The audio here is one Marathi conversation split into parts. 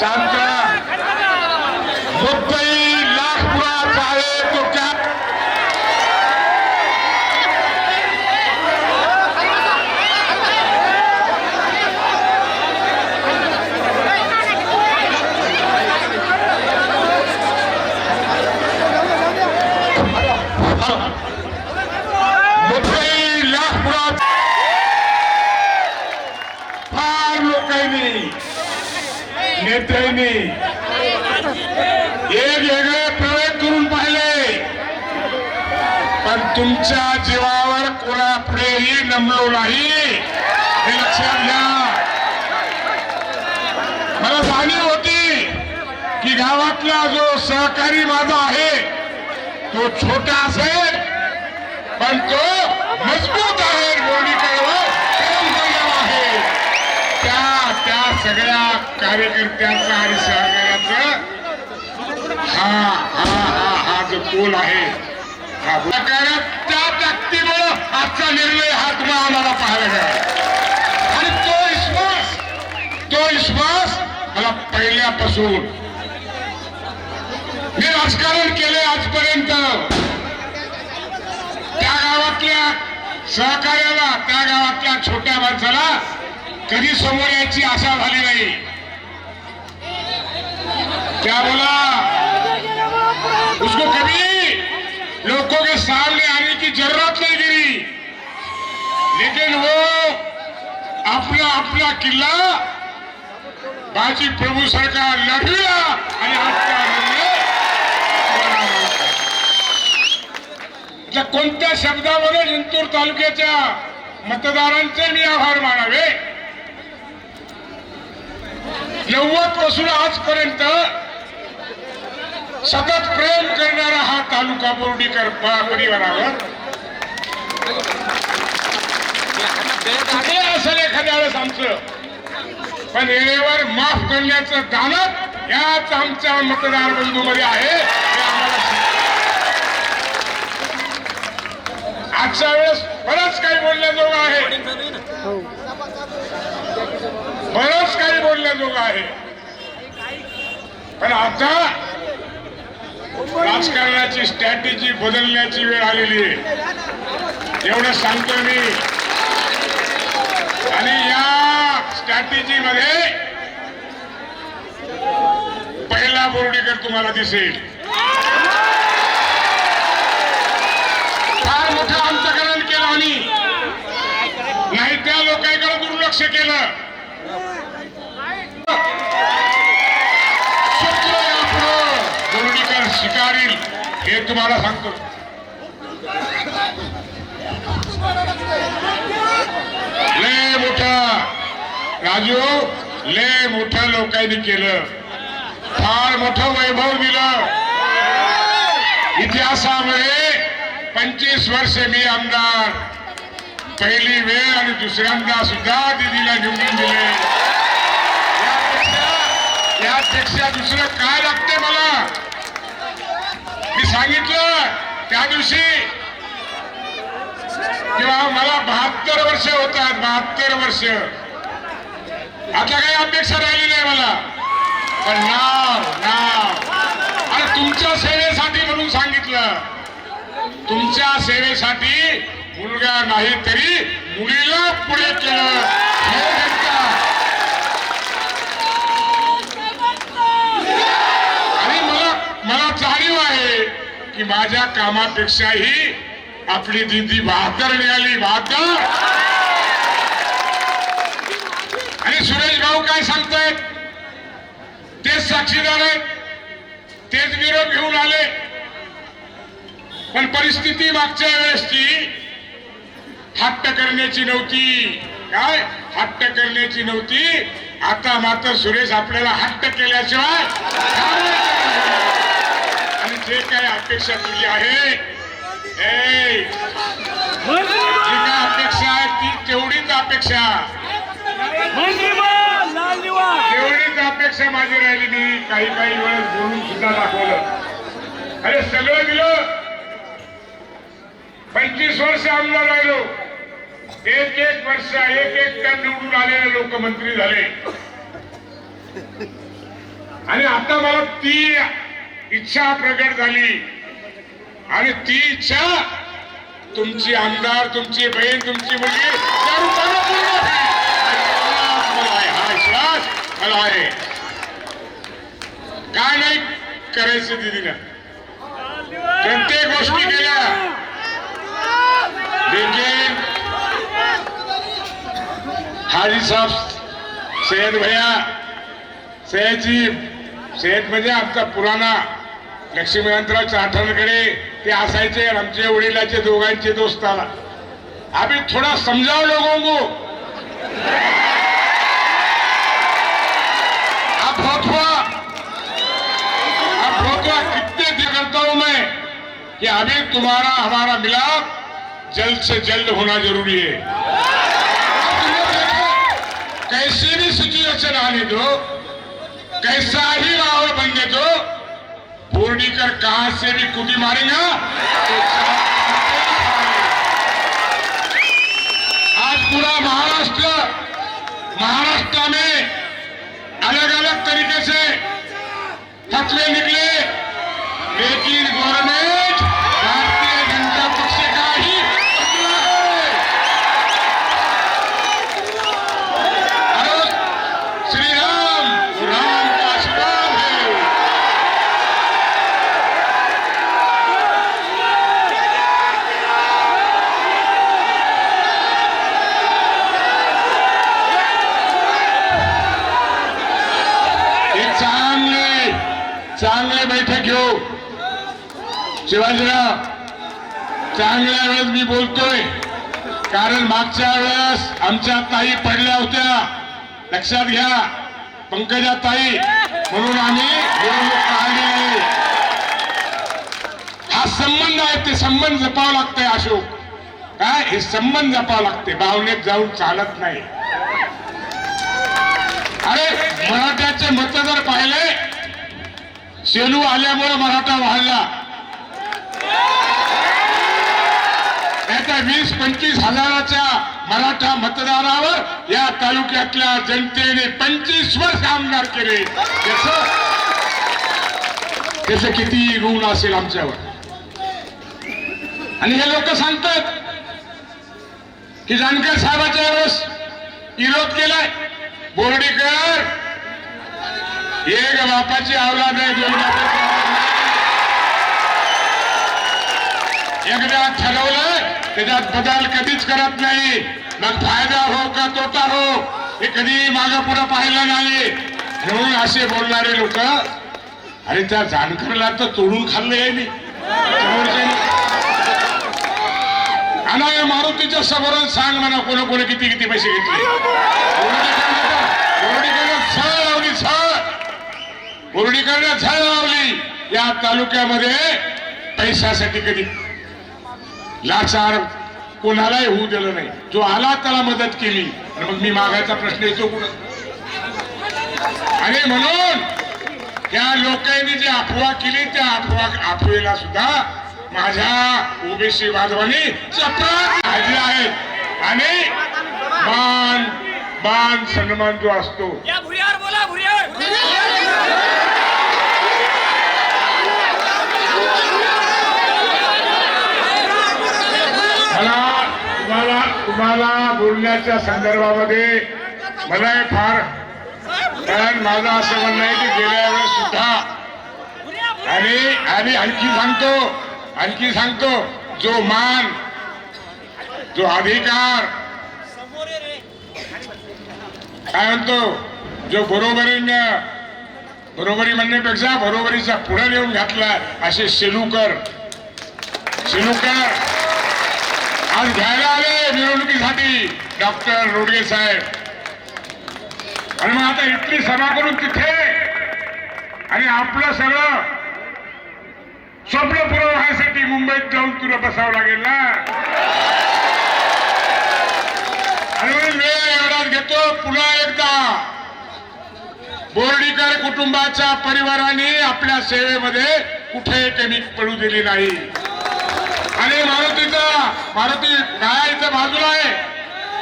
సంఖ్య ముప్పై नेत्यांनी वेगवेगळे प्रयोग करून पाहिले. पण तुमच्या जीवावर कोणापुढेही नमलो नाही. हे लक्षात घ्या. मला जाणीव होती की गावातला जो सहकारी माझा आहे तो छोटा असेल पण तो मजबूत सगळ्या कार्यकर्त्यांचा आणि सहकार्याचा हा हा हा हा जो तोल आहे हा कारण त्या व्यक्तीमुळं आजचा निर्णय हा तुम्हाला आम्हाला पाहायला मिळाला. आणि तो विश्वास तो विश्वास मला पहिल्यापासून मी राजकारण केले आजपर्यंत. त्या गावातल्या सहकार्याला त्या गावातल्या छोट्या माणसाला कधी समोर यायची आशा झाली नाही. क्या बोला. उसको कभी लोगों के सामने आने की जरूरत नहीं गिरी. लेकिन वो अपना अपना किल्ला बाजी प्रभू सरकार लढविला आणि त्या कोणत्या शब्दामध्ये जिंतूर तालुक्याच्या मतदारांचे मी आभार मानावे? नव्वदपासून आजपर्यंत सतत प्रेम करणारा हा तालुका बोर्डीकर परिवारावर ते असेल एखाद्या वेळेस आमचं? पण वेळेवर माफ करण्याचं दानत याच आमच्या मतदार बंधूमध्ये आहे. आजच्या वेळेस बरंच काही बोलण्याजोगं आहे. हो. बरंच काही बोलण्याजोगं आहे. पण आता राजकारणाची स्ट्रॅटेजी बदलण्याची वेळ आलेली आहे. एवढं सांगतो मी. आणि या स्ट्रॅटेजी मध्ये पहिला बोर्डीकर तुम्हाला दिसेल. फार मोठं अंतकरण केलं आणि नाही त्या लोकांकडे दुर्लक्ष केलं सूत्र यापुढं बोर्डीकर स्वीकारील हे तुम्हाला सांगतो. लय मोठा. राजू लय मोठं लोकांनी केलं. फार मोठं वैभव दिलं. इतिहासामध्ये पंचवीस वर्ष मी आमदार. पहिली वेळ आणि दुसऱ्यांदा सुद्धा दिदीला निवडून दिले. यापेक्षा- दुसरं काय लागतं? सांगितलं त्या दिवशी किंवा मला बहात्तर वर्ष होतात बहात्तर वर्ष. आता काही अपेक्षा राहिली नाही मला. पण नाव नाव. आणि तुमच्या सेवेसाठी म्हणून सांगितलं. तुमच्या सेवेसाठी मुलगा नाही तरी मुलीला पुढे केलं हे घटना. आणि मला मला जाणीव आहे की माझ्या कामापेक्षाही आपली दिदी बहादर मिळाली बहादर! आणि सुरेश भाऊ काय सांगतायत? तेच साक्षीदार आहेत तेच विरोध घेऊन आले. पण परिस्थिती मागच्या वेळेसची हट्ट करण्याची नव्हती. काय? हट्ट करण्याची नव्हती. आता मात्र सुरेश आपल्याला हट्ट केल्याशिवाय जे काही अपेक्षा तुझी आहे जी काय अपेक्षा आहे ती तेवढीच अपेक्षा. तेवढीच अपेक्षा माझी राहिली मी काही काही वेळेस बोलून सुद्धा दाखवलं. अरे सगळं दिलं. पंचवीस वर्ष आमदार राहिलो. एक एक वर्ष एक एक त्या निवडून आलेले लोक मंत्री झाले. आणि आता मला ती इच्छा प्रकट झाली. आणि ती इच्छा तुमची आमदार तुमची बहीण तुमची मुलगी हा विश्वास मला आहे. काय नाही करायचं दिदीनं प्रत्येक गोष्टी केल्या. लेकिन हाजी साहेब सैयद भैया सयाजी सय्यद म्हणजे आमचा पुराणा. लक्ष्मीकांतराव चाठणकडे ते असायचे आमचे वडिलाचे दोघांचे दोस्त आला. अभी थोड़ा समझाओ लोगों को अब बहुत कितने दिन करता हूं मैं कि अभी तुम्हारा हमारा मिलाप जल्द से जल्द होना जरूरी है कैसी भी सिचुएशन आने दो कैसा ही माहौल बनने दो पूर्णिकर कहां से भी कुदी मारेगा। तो आज पूरा महाराष्ट्र महाराष्ट्र में अलग अलग तरीके से फसले निकले। लेकिन गवर्नमेंट शिवाजीराव चांगल्या वेळेस मी बोलतोय. कारण मागच्या वेळेस आमच्या ताई पडल्या होत्या. लक्षात घ्या पंकजा ताई. म्हणून आम्ही निवडणूक काढली. आहे हा संबंध आहे ते संबंध जपावं लागतंय अशोक. काय? हे संबंध जपावं लागते भावनेत जाऊन चालत नाही. अरे मराठ्याचे मत जर पाहिले. शेलू आल्यामुळे मराठा वाढला. त्याच्या वीस पंचवीस हजाराच्या मराठा मतदारावर या तालुक्यातल्या जनतेने पंचवीस वर्ष आमदार केले. त्याच किती ऋण असेल आमच्यावर? आणि हे लोक सांगतात की जानकर साहेबाच्या वेळेस विरोध केलाय. बोर्डीकर एक बापाची औलाद आहे दोन बापाची एकदा ठरवलं त्याच्यात बदल कधीच करत नाही. मग फायदा हो का तोटा हो हे कधी मागं पुढं पाहिलं नाही. म्हणून असे बोलणारे लोक अरे त्या जानकरला तर तोडून खाल्ले मी. समोरच्याने. आणि मारुतीच्या समोर सांग म्हणा कोण कोणी किती किती पैसे घेतले. बोर्डीकरनं झळ लावली झळ. बोर्डीकरनं झळ लावली. या तालुक्यामध्ये पैशासाठी कधी लाचार कोणालाही होऊ दिलं नाही. जो आला त्याला मदत केली. आणि मग मी मागायचा प्रश्न येतो कुठं? आणि म्हणून त्या लोकांनी जी अफवा केली त्या अफवा अफवेला सुद्धा माझ्या ओबीसी बांधवांनी काढले आहेत आणि मान मान सन्मान जो असतो या भुयार बोला भुयार मला तुम्हाला बोलण्याच्या संदर्भामध्ये मला फार कारण माझं असं म्हणणं आहे की गेल्या वेळेस सुद्धा आणि आणि आणखी सांगतो आणखी सांगतो जो मान जो अधिकार काय म्हणतो जो बरोबरीनं बरोबरी म्हणण्यापेक्षा बरोबरीचा पुढे नेऊन घातला असे शेलूकर शेलूकर आज घ्यायला आले मिरवणुकीसाठी डॉक्टर रोडगे साहेब. आणि मग आता इथली सभा करून तिथे आणि आपलं सगळं स्वप्न पूर्ण व्हायसाठी मुंबईत जाऊन तुला बसावं लागेल ना? आणि वेळ एवढाच घेतो. पुन्हा एकदा बोर्डीकर कुटुंबाच्या परिवाराने आपल्या सेवेमध्ये कुठे कमी पडू दिली नाही. आणि मारुतीचा मारुती गायचं बाजूला आहे.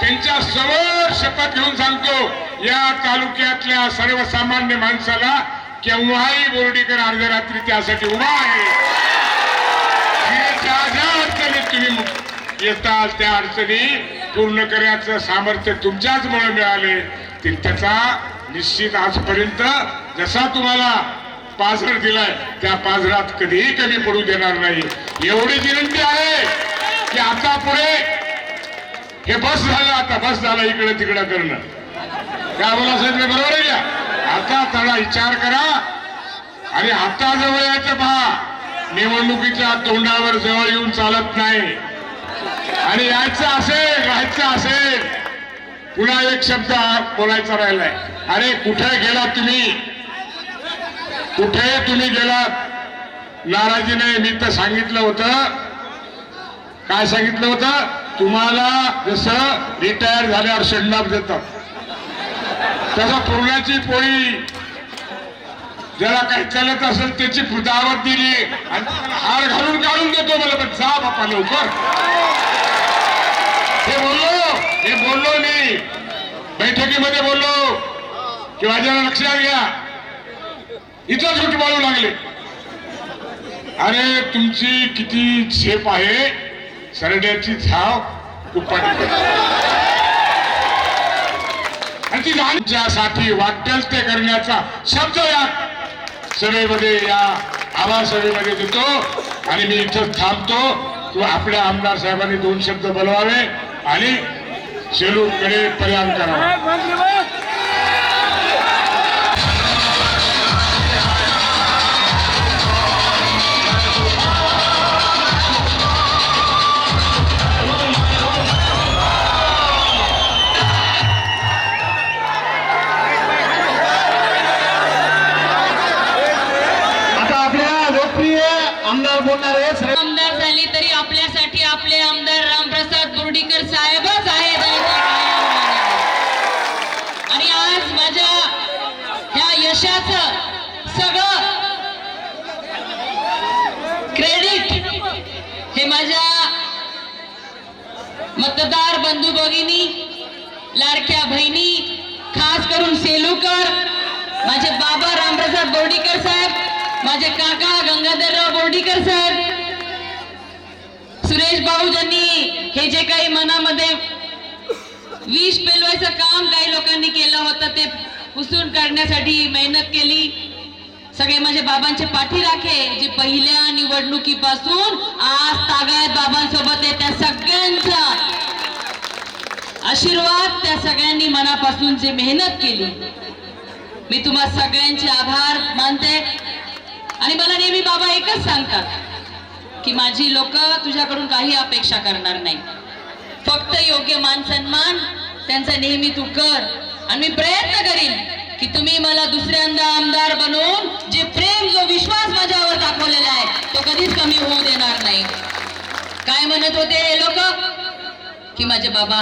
त्यांच्यासमोर शपथ घेऊन सांगतो या तालुक्यातल्या सर्वसामान्य माणसाला केव्हाही बोर्डीकर अर्धरात्री त्यासाठी उभा आहे. तुम्ही येताल त्या अडचणी पूर्ण करण्याचं सामर्थ्य तुमच्याच मुळे मिळाले. ते त्याचा निश्चित आजपर्यंत जसा तुम्हाला पाझर दिलाय त्या पाझरात कधीही कमी पडू देणार नाही. एवढी विनंती आहे की आता पुढे हे बस झालं आता बस झालं इकडे तिकडे करणं. काय बोला साहेब बरोबर आहे का? आता थोडा विचार करा. आणि आता जवळ यायचं पहा. निवडणुकीच्या तोंडावर जवळ येऊन चालत नाही. आणि यायचं असेल राहायचं असेल पुन्हा एक शब्द बोलायचा राहिलाय. अरे कुठे गेला तुम्ही? कुठे तुम्ही गेलात? नाराजी नाही मी तर सांगितलं होतं. काय सांगितलं होतं? तुम्हाला जसं रिटायर झाल्यावर शेंडाप देतात. तसं पूर्णाची पोळी. ज्याला काही चालत असेल त्याची दावत दिली. आणि हार घालून काढून देतो मला पण जा बापा लवकर. हे बोललो हे बोललो मी. बैठकीमध्ये बोललो. की माझ्याला लक्षात घ्या. इथं झूट बाळू लागले. अरे तुमची किती झेप आहे? सरड्याची झाव आणि ती ज्यासाठी वाटेल ते करण्याचा शब्द या सभेमध्ये या आभार सभेमध्ये देतो. आणि मी इथं थांबतो. किंवा आपल्या आमदार साहेबांनी दोन शब्द बोलवावे आणि शेलूकडे परिणाम करावा. ह्या सगळं क्रेडिट हे माझ्या मतदार बंधू भगिनी लाडक्या बहिणी खास करून सेलूकर माझे बाबा रामप्रसाद बोर्डीकर साहेब माझे काका गंगाधरराव बोर्डीकर साहेब सुरेश भाऊ ज्यांनी हे जे काही मनामध्ये विष पेलवायचं काम काही लोकांनी केलं होतं ते पुसून काढण्यासाठी मेहनत केली. सगळे माझे बाबांचे पाठीराखे जे पहिल्या निवडणुकीपासून आज तागायत बाबांसोबत आहे त्या सगळ्यांचा आशीर्वाद त्या सगळ्यांनी मनापासून जे मेहनत केली. मी तुम्हा सगळ्यांचे आभार मानते. आणि मला नेहमी बाबा एकच सांगतात की माझी लोक तुझ्याकडून काही अपेक्षा करणार नाही. फक्त योग्य मान सन्मान त्यांचा नेहमी तू कर. आणि मी प्रयत्न करीन की तुम्ही मला दुसऱ्यांदा आमदार बनवून जे प्रेम जो विश्वास माझ्यावर दाखवलेला आहे तो कधीच कमी होऊ देणार नाही. काय म्हणत होते हे लोक? की माझे बाबा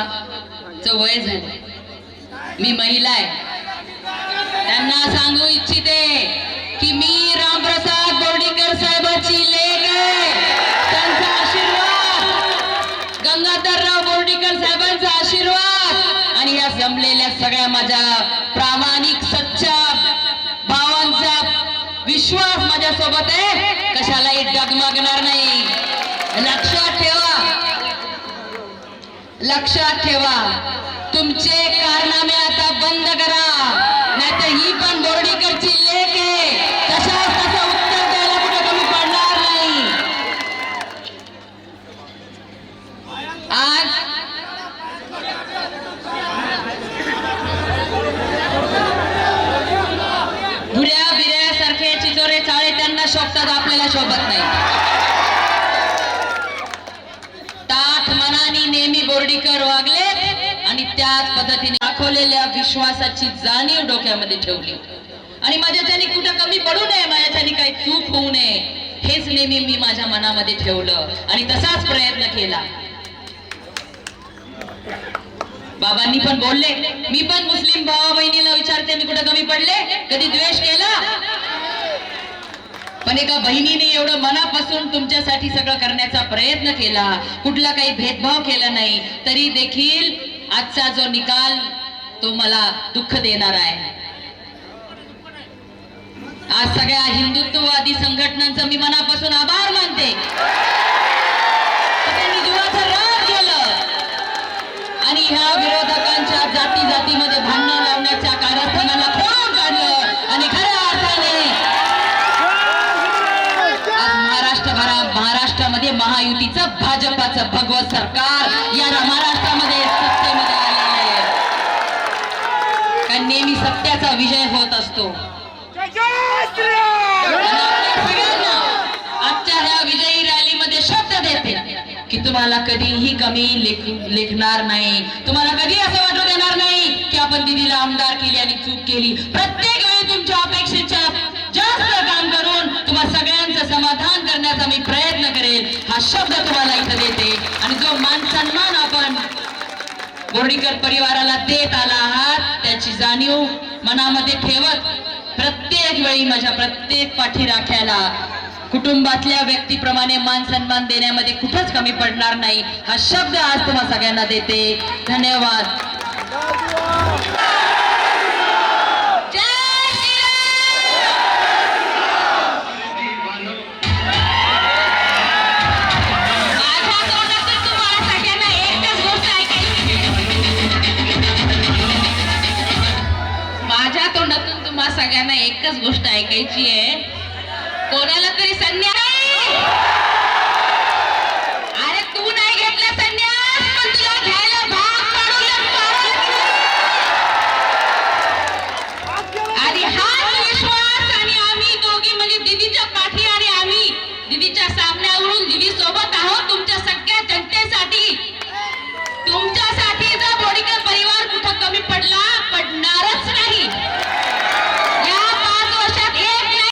वय झालं मी महिला आहे. त्यांना सांगू इच्छिते की मी रामप्रसाद बोर्डीकर साहेबाची लेख आहे. जमलेल्या सगळ्या माझ्या प्रामाणिक सच्चा भावांचा विश्वास माझ्या सोबत आहे. कशालाही डगमगणार नाही. लक्षात ठेवा. लक्षात ठेवा. तुमचे कारनामे आता बंद करा. शोभत नाही. ताठ मनाने नेहमी बोर्डीकर वागले आणि त्याच पद्धतीने दाखवलेल्या विश्वासाची जाणीव डोक्यामध्ये ठेवली. आणि माझ्याच्याने कुठं कमी पडू नये माझ्याच्याने काही चूक होऊ नये हेच नेहमी मी माझ्या मनामध्ये ठेवलं आणि तसाच प्रयत्न केला. बाबांनी पण बोलले मी पण मुस्लिम भावा बहिणीला विचारते मी कुठं कमी पडले? कधी द्वेष केला? पण एका बहिणीने एवढं मनापासून तुमच्यासाठी सगळं करण्याचा प्रयत्न केला कुठला काही भेदभाव केला नाही तरी देखील आजचा जो निकाल तो मला दुःख देणार आहे. आज सगळ्या हिंदुत्ववादी संघटनांचं मी मनापासून आभार मानते. आणि ह्या विरोधकांच्या जाती जातीमध्ये भांडण लावण्याच्या कारस्थानाला खोडून काढलं आणि खऱ्या अर्थाने आज महाराष्ट्रभरा महाराष्ट्रामध्ये महायुतीचं भाजपाचं भगवत सरकार या महाराष्ट्रामध्ये सत्तेमध्ये आलेलं आहे. कारण नेहमी सत्याचा विजय होत असतो. आजच्या ह्या विजयी रॅलीमध्ये शब्द देते की तुम्हाला कधीही कमी लेख लेखणार नाही. तुम्हाला कधी असं वाटू देणार नाही की आपण दिदीला आमदार केली आणि चूक केली. प्रत्येक वेळी तुमच्या अपेक्षेच्या प्रयत्न हा शब्द तुम्हाला इथं देते. आणि जो मान सन्मान आपण बोर्डीकर परिवाराला देत आला आहात त्याची जाणीव मनामध्ये ठेवत प्रत्येक वेळी माझ्या प्रत्येक पाठी राख्याला कुटुंबातल्या व्यक्तीप्रमाणे मान सन्मान देण्यामध्ये कुठंच कमी पडणार नाही. हा शब्द आज तुम्हा सगळ्यांना देते. धन्यवाद. सगळ्यांना एकच गोष्ट ऐकायची आहे. कोणाला तरी संध्या